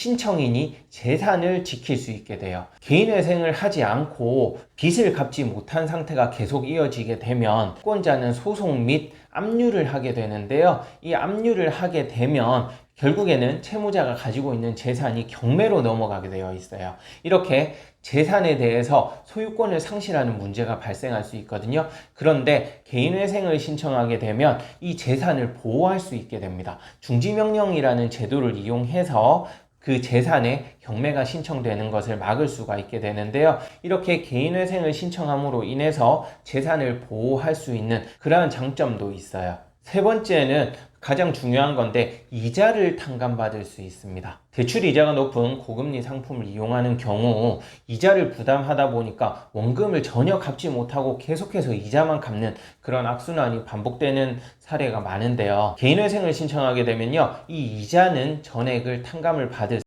신청인이 재산을 지킬 수 있게 돼요. 개인회생을 하지 않고 빚을 갚지 못한 상태가 계속 이어지게 되면 채권자는 소송 및 압류를 하게 되는데요. 이 압류를 하게 되면 결국에는 채무자가 가지고 있는 재산이 경매로 넘어가게 되어 있어요. 이렇게 재산에 대해서 소유권을 상실하는 문제가 발생할 수 있거든요. 그런데 개인회생을 신청하게 되면 이 재산을 보호할 수 있게 됩니다. 중지명령이라는 제도를 이용해서 그 재산에 경매가 신청되는 것을 막을 수가 있게 되는데요. 이렇게 개인회생을 신청함으로 인해서 재산을 보호할 수 있는 그러한 장점도 있어요. 세 번째는 가장 중요한 건데 이자를 탕감받을 수 있습니다. 대출 이자가 높은 고금리 상품을 이용하는 경우 이자를 부담하다 보니까 원금을 전혀 갚지 못하고 계속해서 이자만 갚는 그런 악순환이 반복되는 사례가 많은데요. 개인회생을 신청하게 되면요. 이 이자는 전액을 탕감을 받을